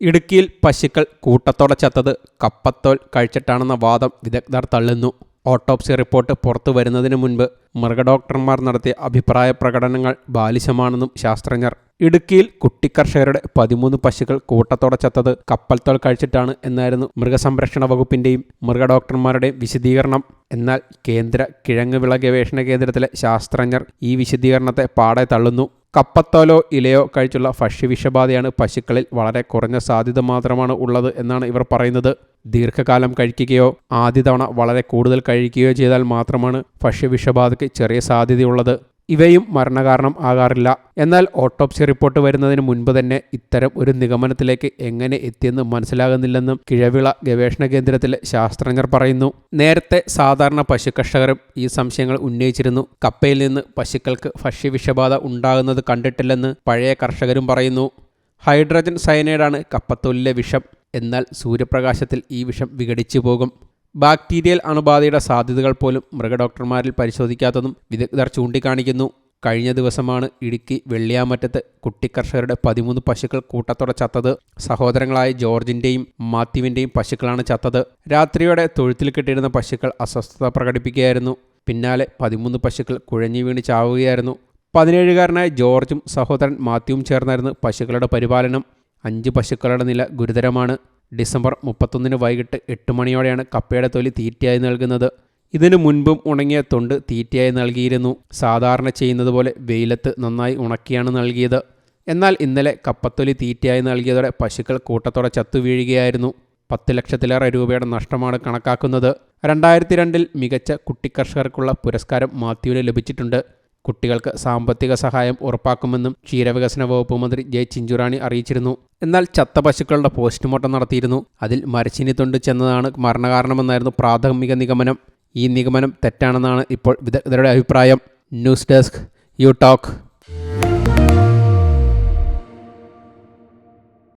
ഇടുക്കിയിൽ പശുക്കൾ കൂട്ടത്തോടെ ചത്തത് കപ്പത്തോൽ കഴിച്ചിട്ടാണെന്ന വാദം വിദഗ്ധർ തള്ളുന്നു. ഓട്ടോപ്സി റിപ്പോർട്ട് പുറത്തു വരുന്നതിന് മുൻപ് മൃഗഡോക്ടർമാർ നടത്തിയ അഭിപ്രായ പ്രകടനങ്ങൾ ബാലിശമാണെന്നും ശാസ്ത്രജ്ഞർ. ഇടുക്കിയിൽ കുട്ടിക്കർഷകരുടെ പതിമൂന്ന് പശുക്കൾ കൂട്ടത്തോടെ ചത്തത് കപ്പൽത്തോൾ കഴിച്ചിട്ടാണ് എന്നായിരുന്നു മൃഗസംരക്ഷണ വകുപ്പിന്റെയും മൃഗഡോക്ടർമാരുടെയും വിശദീകരണം. എന്നാൽ കേന്ദ്ര കിഴങ്ങ് വിള ഗവേഷണ കേന്ദ്രത്തിലെ ശാസ്ത്രജ്ഞർ ഈ വിശദീകരണത്തെ പാടെ തള്ളുന്നു. കപ്പത്തോലോ ഇലയോ കഴിച്ചുള്ള ഭക്ഷ്യവിഷബാധയാണ് പശുക്കളിൽ വളരെ കുറഞ്ഞ സാധ്യത മാത്രമാണ് ഉള്ളത് എന്നാണ് ഇവർ പറയുന്നത്. ദീർഘകാലം കഴിക്കുകയോ ആദ്യ തവണ വളരെ കൂടുതൽ കഴിക്കുകയോ ചെയ്താൽ മാത്രമാണ് ഭക്ഷ്യവിഷബാധയ്ക്ക് ചെറിയ സാധ്യതയുള്ളത്. ഇവയും മരണകാരണം ആകാറില്ല. എന്നാൽ ഓട്ടോപ്സി റിപ്പോർട്ട് വരുന്നതിന് മുൻപ് തന്നെ ഇത്തരം ഒരു നിഗമനത്തിലേക്ക് എങ്ങനെ എത്തിയെന്ന് മനസ്സിലാകുന്നില്ലെന്നും കിഴവിള ഗവേഷണ കേന്ദ്രത്തിലെ ശാസ്ത്രജ്ഞർ പറയുന്നു. നേരത്തെ സാധാരണ പശു കർഷകരും ഈ സംശയങ്ങൾ ഉന്നയിച്ചിരുന്നു. കപ്പയിൽ നിന്ന് പശുക്കൾക്ക് ഭക്ഷ്യവിഷബാധ ഉണ്ടാകുന്നത് കണ്ടിട്ടില്ലെന്ന് പഴയ കർഷകരും പറയുന്നു. ഹൈഡ്രജൻ സയനൈഡാണ് കപ്പത്തൊലിലെ വിഷം. എന്നാൽ സൂര്യപ്രകാശത്തിൽ ഈ വിഷം വിഘടിച്ചു പോകും. ബാക്ടീരിയൽ അണുബാധയുടെ സാധ്യതകൾ പോലും മൃഗഡോക്ടർമാരിൽ പരിശോധിക്കാത്തതും വിദഗ്ധർ ചൂണ്ടിക്കാണിക്കുന്നു. കഴിഞ്ഞ ദിവസമാണ് ഇടുക്കി വെള്ളിയാമറ്റത്ത് കുട്ടിക്കർഷകരുടെ പതിമൂന്ന് പശുക്കൾ കൂട്ടത്തോടെ ചത്തത്. സഹോദരങ്ങളായ ജോർജിന്റെയും മാത്യുവിന്റെയും പശുക്കളാണ് ചത്തത്. രാത്രിയോടെ തൊഴുത്തിൽ കെട്ടിയിരുന്ന പശുക്കൾ അസ്വസ്ഥത പ്രകടിപ്പിക്കുകയായിരുന്നു. പിന്നാലെ പതിമൂന്ന് പശുക്കൾ കുഴഞ്ഞു വീണ് ചാവുകയായിരുന്നു. പതിനേഴുകാരനായ ജോർജും സഹോദരൻ മാത്യുവും ചേർന്നായിരുന്നു പശുക്കളുടെ പരിപാലനം. അഞ്ച് പശുക്കളുടെ നില ഗുരുതരമാണ്. ഡിസംബർ മുപ്പത്തൊന്നിന് വൈകിട്ട് എട്ട് മണിയോടെയാണ് കപ്പയുടെ തൊലി തീറ്റയായി നൽകുന്നത്. ഇതിനു മുൻപും ഉണങ്ങിയ തൊണ്ട് തീറ്റയായി നൽകിയിരുന്നു. സാധാരണ ചെയ്യുന്നത് പോലെ വെയിലത്ത് നന്നായി ഉണക്കിയാണ് നൽകിയത്. എന്നാൽ ഇന്നലെ കപ്പത്തൊലി തീറ്റയായി നൽകിയതോടെ പശുക്കൾ കൂട്ടത്തോടെ ചത്തു വീഴുകയായിരുന്നു. പത്ത് ലക്ഷത്തിലേറെ രൂപയുടെ നഷ്ടമാണ് കണക്കാക്കുന്നത്. രണ്ടായിരത്തി രണ്ടിൽ മികച്ച കുട്ടിക്കർഷകർക്കുള്ള പുരസ്കാരം മാത്യുവിന് ലഭിച്ചിട്ടുണ്ട്. കുട്ടികൾക്ക് സാമ്പത്തിക സഹായം ഉറപ്പാക്കുമെന്നും ക്ഷീരവികസന വകുപ്പ് മന്ത്രി ജെ ചിഞ്ചുറാണി അറിയിച്ചിരുന്നു. എന്നാൽ ചത്ത പശുക്കളുടെ പോസ്റ്റ്മോർട്ടം നടത്തിയിരുന്നു. അതിൽ മരച്ചിനി തൊണ്ട് ചെന്നതാണ് മരണകാരണമെന്നായിരുന്നു പ്രാഥമിക നിഗമനം. ഈ നിഗമനം തെറ്റാണെന്നാണ് ഇപ്പോൾ വിദഗ്ധരുടെ അഭിപ്രായം. News desk you talk.